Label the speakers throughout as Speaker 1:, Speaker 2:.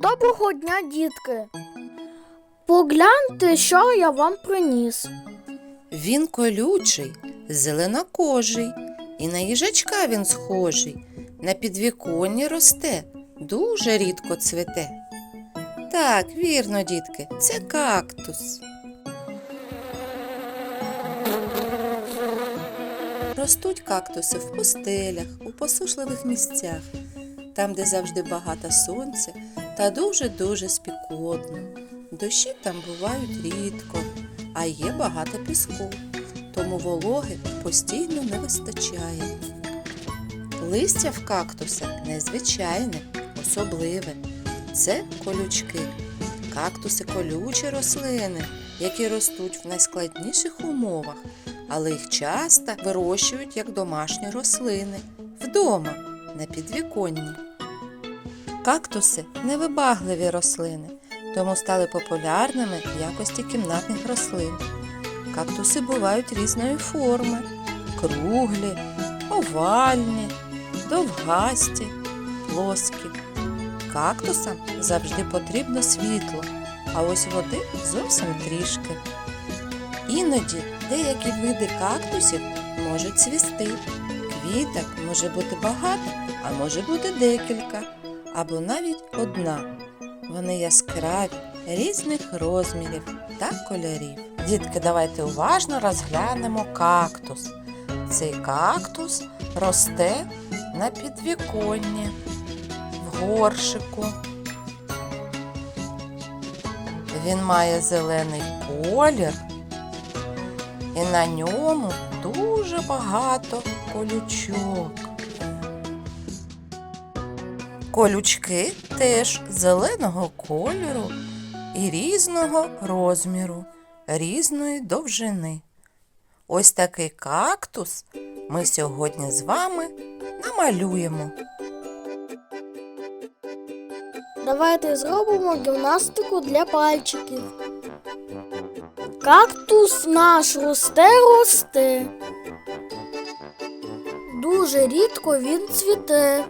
Speaker 1: Доброго дня, дітки. Погляньте, що я вам приніс.
Speaker 2: Він колючий, зеленокожий, і на їжачка він схожий. На підвіконні росте, дуже рідко цвете. Так, вірно, дітки, це кактус. Ростуть кактуси в пустелях, у посушливих місцях, там, де завжди багато сонця та дуже-дуже спекотно. Дощі там бувають рідко, а є багато піску, тому вологи постійно не вистачає. Листя в кактуса незвичайне, особливе. Це колючки. Кактуси колючі рослини, які ростуть в найскладніших умовах, але їх часто вирощують як домашні рослини вдома на підвіконні. Кактуси невибагливі рослини, тому стали популярними в якості кімнатних рослин. Кактуси бувають різної форми: круглі, овальні, довгасті, плоскі. Кактусам завжди потрібно світло, а ось води зовсім трішки. Іноді деякі види кактусів можуть цвісти. Квіток може бути багато, а може бути декілька, або навіть одна. Вони яскраві, різних розмірів та кольорів. Дітки, давайте уважно розглянемо кактус. Цей кактус росте на підвіконні, горшику. Він має зелений колір, і на ньому дуже багато колючок. Колючки теж зеленого кольору і різного розміру, різної довжини. Ось такий кактус ми сьогодні з вами намалюємо.
Speaker 1: Давайте зробимо гімнастику для пальчиків. Кактус наш росте, росте. Дуже рідко він цвіте.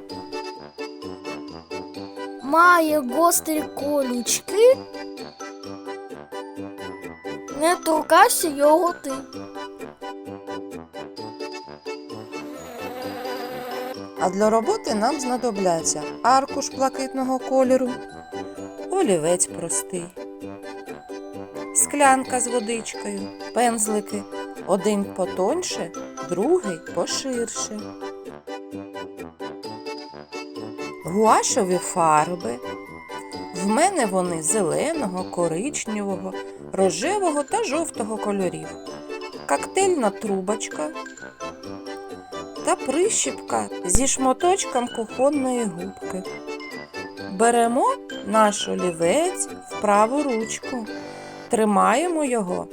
Speaker 1: Має гострі колючки. Не торкайся його ти.
Speaker 2: А для роботи нам знадобляться аркуш блакитного кольору, олівець простий, склянка з водичкою, пензлики, один потоньше, другий поширше. Гуашові фарби. В мене вони зеленого, коричневого, рожевого та жовтого кольорів. Коктейльна трубочка, та прищіпка зі шматочком кухонної губки. Беремо наш олівець в праву ручку, тримаємо його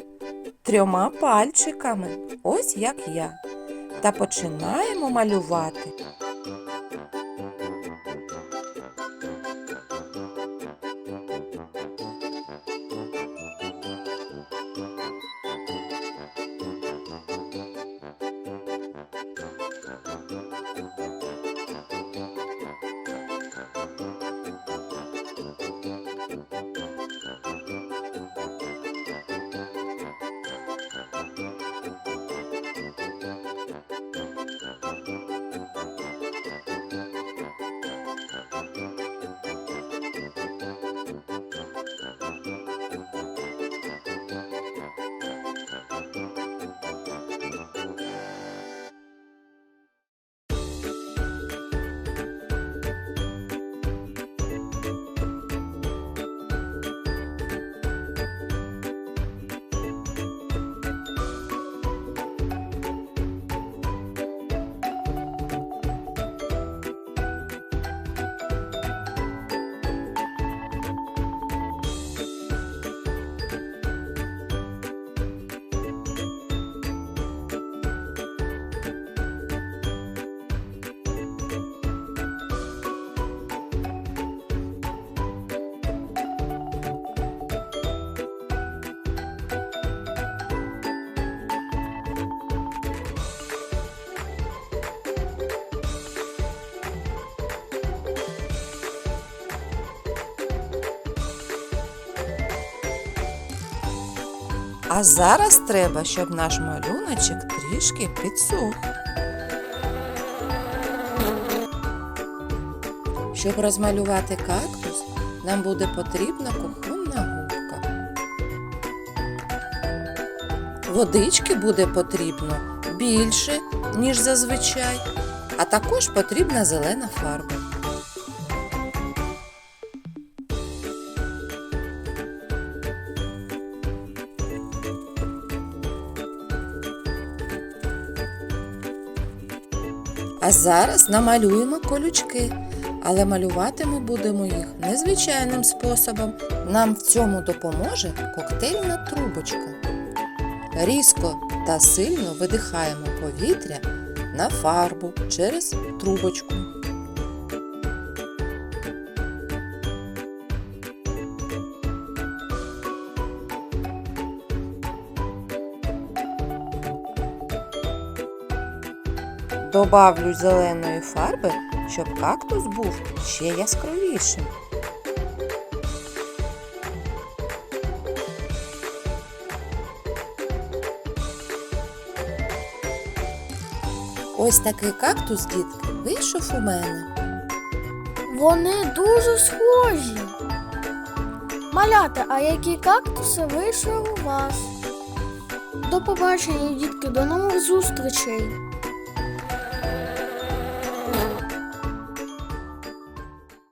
Speaker 2: трьома пальчиками, ось як я, та починаємо малювати. А зараз треба, щоб наш малюночок трішки підсох. Щоб розмалювати кактус, нам буде потрібна кухонна губка. Водички буде потрібно більше, ніж зазвичай, а також потрібна зелена фарба. А зараз намалюємо колючки, але малювати ми будемо їх незвичайним способом. Нам в цьому допоможе коктейльна трубочка. Різко та сильно видихаємо повітря на фарбу через трубочку. Добавлю зеленої фарби, щоб кактус був ще яскравішим. Ось такий кактус, дітки, вийшов у мене.
Speaker 1: Вони дуже схожі. Малята, а які кактуси вийшли у вас? До побачення, дітки, до нових зустрічей!